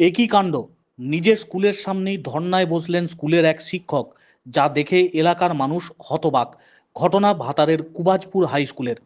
একই কাণ্ড। নিজের স্কুলের সামনেই ধর্নায় বসলেন স্কুলের এক শিক্ষক, যা দেখে এলাকার মানুষ হতবাক। ঘটনা ভাতারের কুবাজপুর হাই স্কুলের।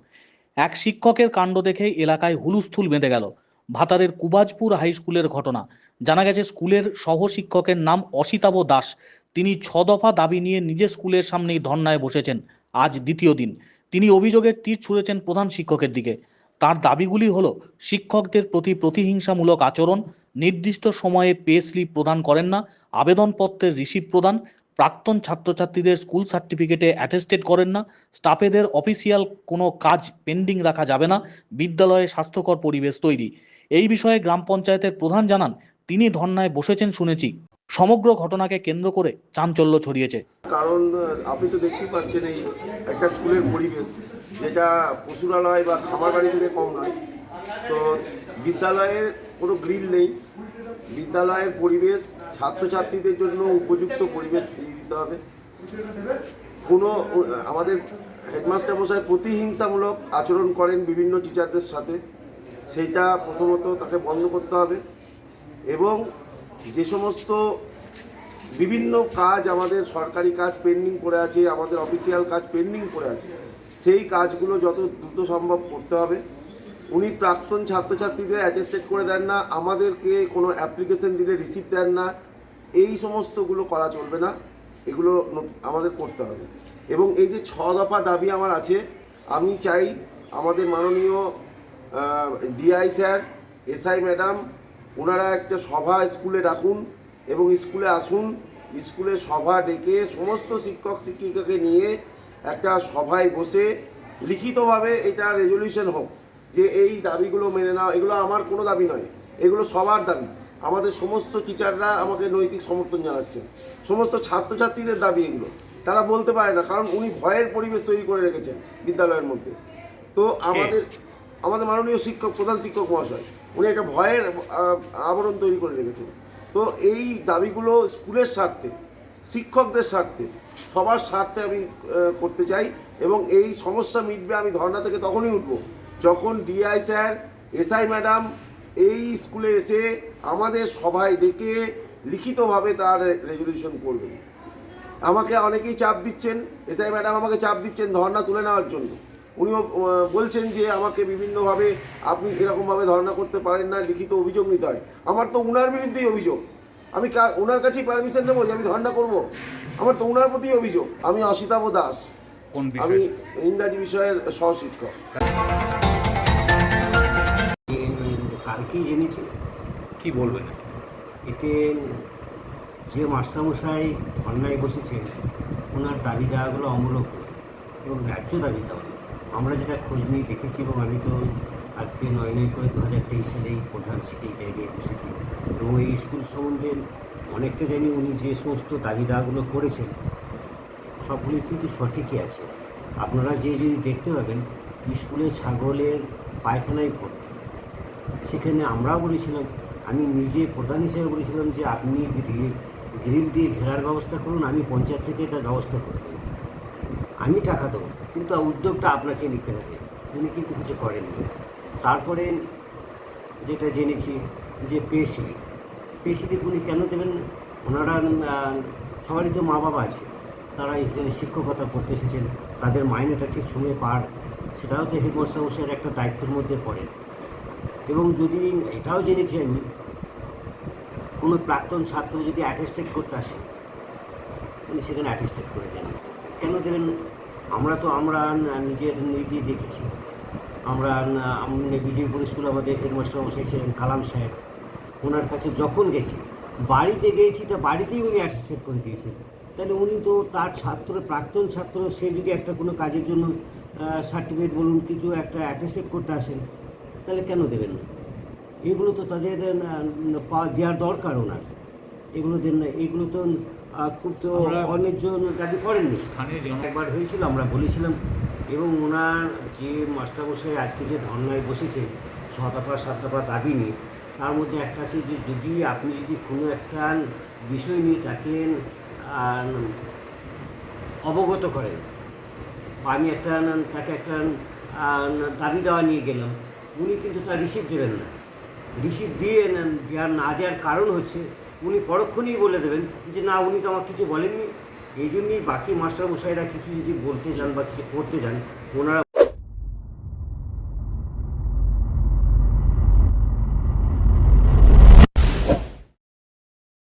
এক শিক্ষকের কাণ্ড দেখে এলাকায় হুলুস্থুল বেঁধে গেল। ভাতারের কুবাজপুর হাই স্কুলের ঘটনা। জানা গেছে, স্কুলের সহ শিক্ষকের নাম অসিতাভ দাস। তিনি ছ দফা দাবি নিয়ে নিজের স্কুলের সামনেই ধর্নায় বসেছেন। আজ দ্বিতীয় দিন। তিনি অভিযোগের তীর ছুঁড়েছেন প্রধান শিক্ষকের দিকে। তার দাবিগুলি হলো, শিক্ষকদের প্রতি প্রতিহিংসামূলক আচরণ নির্দিষ্ট সময়ে পে স্লিপ প্রদান করেন না। আবেদনপত্রের রিসিপ্ট প্রদান। প্রাক্তন ছাত্রছাত্রীদের স্কুল সার্টিফিকেটে অ্যাটেস্টেড করেন না। স্টাফেদের অফিসিয়াল কোনো কাজ পেন্ডিং রাখা যাবে না। বিদ্যালয়ে স্বাস্থ্যকর পরিবেশ তৈরি। এই বিষয়ে গ্রাম পঞ্চায়েতের প্রধান জানান, তিনি ধর্নায় বসেছেন শুনেছি। সমগ্র ঘটনাকে কেন্দ্র করে চাঞ্চল্য ছড়িয়েছে। কারণ আপনি তো দেখতেই পাচ্ছেন এই একটা স্কুলের পরিবেশ, যেটা পশুরালয় বা খামার বাড়ি থেকে কম নয়। তো বিদ্যালয়ের কোনো গ্রিল নেই। বিদ্যালয়ের পরিবেশ, ছাত্রছাত্রীদের জন্য উপযুক্ত পরিবেশ ফিরিয়ে দিতে হবে। কোনো, আমাদের হেডমাস্টার মশাই প্রতিহিংসামূলক আচরণ করেন বিভিন্ন টিচারদের সাথে। সেটা প্রথমত তাকে বন্ধ করতে হবে এবং যে সমস্ত বিভিন্ন কাজ আমাদের সরকারি কাজ পেন্ডিং পড়ে আছে, আমাদের অফিসিয়াল কাজ পেন্ডিং পড়ে আছে, সেই কাজগুলো যত দ্রুত সম্ভব করতে হবে। উনি প্রাক্তন ছাত্রছাত্রীদের অ্যাটেস্টেড করে দেন না, আমাদেরকে কোনো অ্যাপ্লিকেশন দিলে রিসিভ দেন না। এই সমস্তগুলো করা চলবে না। এগুলো আমাদের করতে হবে। এবং এই যে ছ দফা দাবি আমার আছে, আমি চাই আমাদের মাননীয় ডিআই স্যার এসআই ম্যাডাম, ওনারা একটা সভা স্কুলে রাখুন এবং স্কুলে আসুন। স্কুলে সভা ডেকে সমস্ত শিক্ষক শিক্ষিকাকে নিয়ে একটা সভায় বসে লিখিতভাবে এটা রেজলিউশন হোক। যে এই দাবিগুলো মেনে নাও এগুলো আমার কোনো দাবি নয়। এগুলো সবার দাবি। আমাদের সমস্ত টিচাররা আমাকে নৈতিক সমর্থন জানাচ্ছেন সমস্ত ছাত্রছাত্রীদের দাবি এগুলো। তারা বলতে পারে না কারণ উনি ভয়ের পরিবেশ তৈরি করে রেখেছেন বিদ্যালয়ের মধ্যে। তো আমাদের আমাদের মাননীয় শিক্ষক প্রধান শিক্ষক মহাশয় উনি একটা ভয়ের আবরণ তৈরি করে রেখেছেন। তো এই দাবিগুলো স্কুলের স্বার্থে শিক্ষকদের স্বার্থে সবার স্বার্থে আমি করতে চাই এবং এই সমস্যা মিটবে আমি ধর্না থেকে তখনই উঠব। যখন ডিআই স্যার, এসআই ম্যাডাম এই স্কুলে এসে আমাদের সভায় ডেকে লিখিতভাবে তার রেজলিউশন করবেন। আমাকে অনেকেই চাপ দিচ্ছেন, এসআই ম্যাডাম আমাকে চাপ দিচ্ছেন ধর্না তুলে নেওয়ার জন্য। উনিও বলছেন যে আমাকে বিভিন্নভাবে আপনি এরকমভাবে ধর্না করতে পারেন না, লিখিত অভিযোগ নিতে হয়। আমার তো উনার বিরুদ্ধেই অভিযোগ। আমি ওনার কাছেই পারমিশন নেব যে আমি ধর্না করব। আমার তো উনার প্রতি অভিযোগ। আমি অসিতাভ দাস। কোন আমি ইংরাজি বিষয়ের সহশিক্ষক। কালকেই জেনেছি। কি বলবেন? এতে যে মাস্টারমশাই ধর্নায় বসেছেন ওনার দাবি দেওয়াগুলো অমূলক এবং ন্যায্য দাবি দেওয়া আমরা যেটা খোঁজ নিয়ে দেখেছি এবং আমি তো আজকে নয় নয় করে দু হাজার তেইশ সালেই প্রধান সিটি জায়গায় বসেছি। এবং এই স্কুল সম্বন্ধে অনেকটা জানি উনি যে সমস্ত দাবি দেওয়াগুলো করেছেন সবগুলি কিন্তু সঠিকই আছে। আপনারা যে যদি দেখতে পাবেন, স্কুলে ছাগলের পায়খানায় ভর্তি। সেখানে আমরাও বলেছিলাম, আমি নিজে প্রধান হিসেবে বলেছিলাম যে, আপনি গ্রিল দিয়ে ঘেরার ব্যবস্থা করুন, আমি পঞ্চায়েত থেকে তার ব্যবস্থা করব আমি টাকা দেবো, কিন্তু উদ্যোগটা আপনাকে নিতে হবে। উনি কিন্তু কিছু করেননি। তারপরে যেটা জেনেছি যে, পেশি। স্লিপ পে স্লিপ উনি কেন দেবেন ওনারা সবারই তো মা বাবা আছে। তারা শিক্ষকতা করতে এসেছেন। তাদের মাইনেটা ঠিক সময়ে পার। সেটাও তো হেডমাস্টার মশাইয়ের একটা দায়িত্বের মধ্যে পড়ে এবং যদি এটাও জেনেছি আমি কোনো প্রাক্তন ছাত্র যদি অ্যাটেস্টেড করতে আসে, উনি সেখানে অ্যাটেস্টেড করে দেন। কেন দেবেন? আমরা তো আমরা নিজের নিজে দেখেছি। আমরা বিজয়পুর স্কুলে আমাদের হেডমাস্টার মশাই ছিলেন কালাম সাহেব। ওনার কাছে যখন গেছি, বাড়িতে গিয়েছি তা বাড়িতেই উনি অ্যাটেস্টেড করে দিয়েছেন। তাহলে উনি তো তার ছাত্র প্রাক্তন ছাত্র সে যদি একটা কোনো কাজের জন্য সার্টিফিকেট বলুন কিছু একটা অ্যাটেস্টেড করতে আসেন তাহলে কেন দেবেন না? এগুলো তো তাদের না, না, পা- দেওয়ার দরকার ওনার। এগুলো দেন না এগুলো তো খুব তো অনেকজন দাবি করেননি। স্থানীয় একবার হয়েছিল আমরা বলেছিলাম এবং ওনার যে মাস্টারমশাই আজকে যে ধর্নায় বসেছে শতপা সাতপা দাবি নিয়ে তার মধ্যে একটা আছে যে যদি আপনি যদি কোনো একটা বিষয় নিয়ে আহ, অবগত করে। আমি একটা, তাকে একটা দাবি দেওয়া নিয়ে গেলাম। উনি কিন্তু তার রিসিভ দেবেন না। রিসিভ দিয়ে নেন, দেওয়ার না দেওয়ার কারণ হচ্ছে, উনি পরক্ষণেই বলে দেবেন যে, না, উনি তো আমার কিছু বলেননি। এই জন্যই বাকি মাস্টারমশাইরা কিছু যদি বলতে যান বা কিছু করতে যান ওনারা